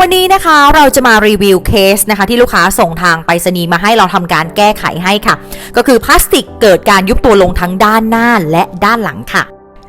วันนี้นะคะเราจะมารีวิวเคสนะคะที่ลูกค้าส่งทางไปรษณีย์มาให้เราทำการแก้ไขให้ค่ะ ก็คือพลาสติกเกิดการยุบตัวลงทั้งด้านหน้าและด้านหลังค่ะ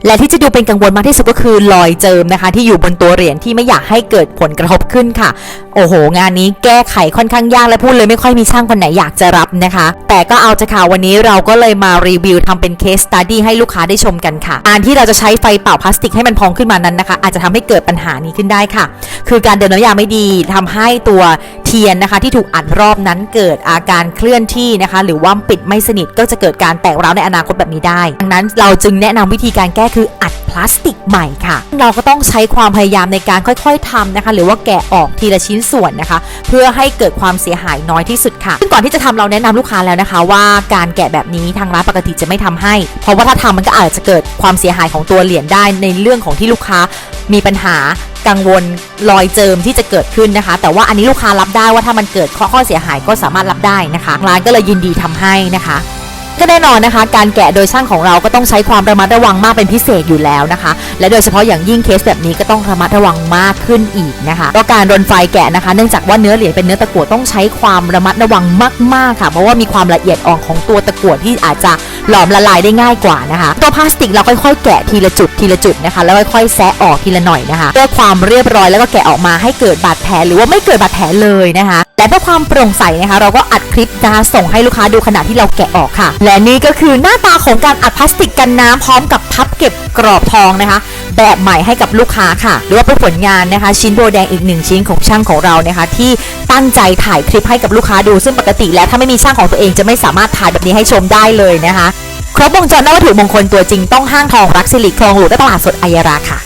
และที่จะดูเป็นกังวลมากที่สุดก็คือรอยเจิมนะคะ ที่อยู่บนตัวเหรียญที่ไม่อยากให้เกิดผลกระทบขึ้นค่ะ โอ้โห งานนี้แก้ไขค่อนข้างยากและพูดเลยไม่ค่อยมีช่างคนไหนอยากจะรับนะคะ แต่ก็เอาจะค่ะวันนี้เราก็เลยมารีวิวทำเป็นเคสตัดดี้ให้ลูกค้าได้ชมกันค่ะการที่เราจะใช้ไฟเป่าพลาสติกให้มันพองขึ้นมานั้นนะคะ อาจจะทำให้เกิดปัญหานี้ขึ้นได้ค่ะ คือการเดินน้ำยาไม่ดีทำให้ตัวเทียนนะคะที่ถูกอัดรอบนั้นเกิดอาการเคลื่อนที่นะคะ หรือว่าปิดไม่สนิทก็จะเกิดการแตกร้าวในอนาคตแบบนี้ได้ดังนั้นเราจึงแนะนำวิธีการแก้คืออัดพลาสติกใหม่ค่ะ เราก็ต้องใช้ความพยายามในการค่อยๆทำนะคะ หรือว่าแกะออกทีละชิ้นส่วนนะคะ เพื่อให้เกิดความเสียหายน้อยที่สุดค่ะซึ่งก่อนที่จะทำเราแนะนำลูกค้าแล้วนะคะ ว่าการแกะแบบนี้ทางร้านปกติจะไม่ทำให้ เพราะว่าถ้าทำมันก็อาจจะเกิดความเสียหายของตัวเหรียญได้ในเรื่องของที่ลูกค้ามีปัญหากังวลรอยเจิมที่จะเกิดขึ้นนะคะ แต่ว่าอันนี้ลูกค้ารับได้ว่าถ้ามันเกิดข้อข้อเสียหายก็สามารถรับได้นะคะร้านก็เลยยินดีทำให้นะคะ ก็แน่นอนนะคะ การแกะโดยช่างของเราก็ต้องใช้ความระมัดระวังมากเป็นพิเศษอยู่แล้วนะคะ และโดยเฉพาะอย่างยิ่งเคสแบบนี้ก็ต้องระมัดระวังมากขึ้นอีกนะคะก็การรนไฟแกะนะคะ เนื่องจากว่าเนื้อเหรียญเป็นเนื้อตะกั่วต้องใช้ความระมัดระวังมากๆค่ะ เพราะว่ามีความละเอียดอ่อนของตัวตะกั่วที่อาจจะหลอมละลายได้ง่ายกว่านะคะ ตัวพลาสติกเราค่อยๆ แกะทีละจุดทีละจุดนะคะ แล้วค่อยๆแซะออกทีละหน่อยนะคะเพื่อความเรียบร้อยแล้วก็แกะออกมาให้เกิดบาดแผลหรือว่าไม่เกิดบาดแผลเลยนะคะ และเพื่อความโปร่งใสนะคะเราก็อัดคลิปนะคะส่งให้ลูกค้าดูขณะที่เราแกะออกค่ะ และนี่ก็คือหน้าตาของการอัดพลาสติกกันน้ำพร้อมกับพับเก็บกรอบทองนะคะ แบบใหม่ให้กับลูกค้าค่ะ หรือว่าเป็นผลงานนะคะ ชิ้นโบแดงอีกหนึ่งชิ้นของช่างของเรานะคะ ที่ตั้งใจถ่ายคลิปให้กับลูกค้าดู ซึ่งปกติแล้วถ้าไม่มีช่างของตัวเองจะไม่สามารถถ่ายแบบนี้ให้ชมได้เลยนะคะครบวงจรนวัตถุมงคลตัวจริงต้องห้างทองรักสิริคลองหลวงและตลาดสดอัยราค่ะ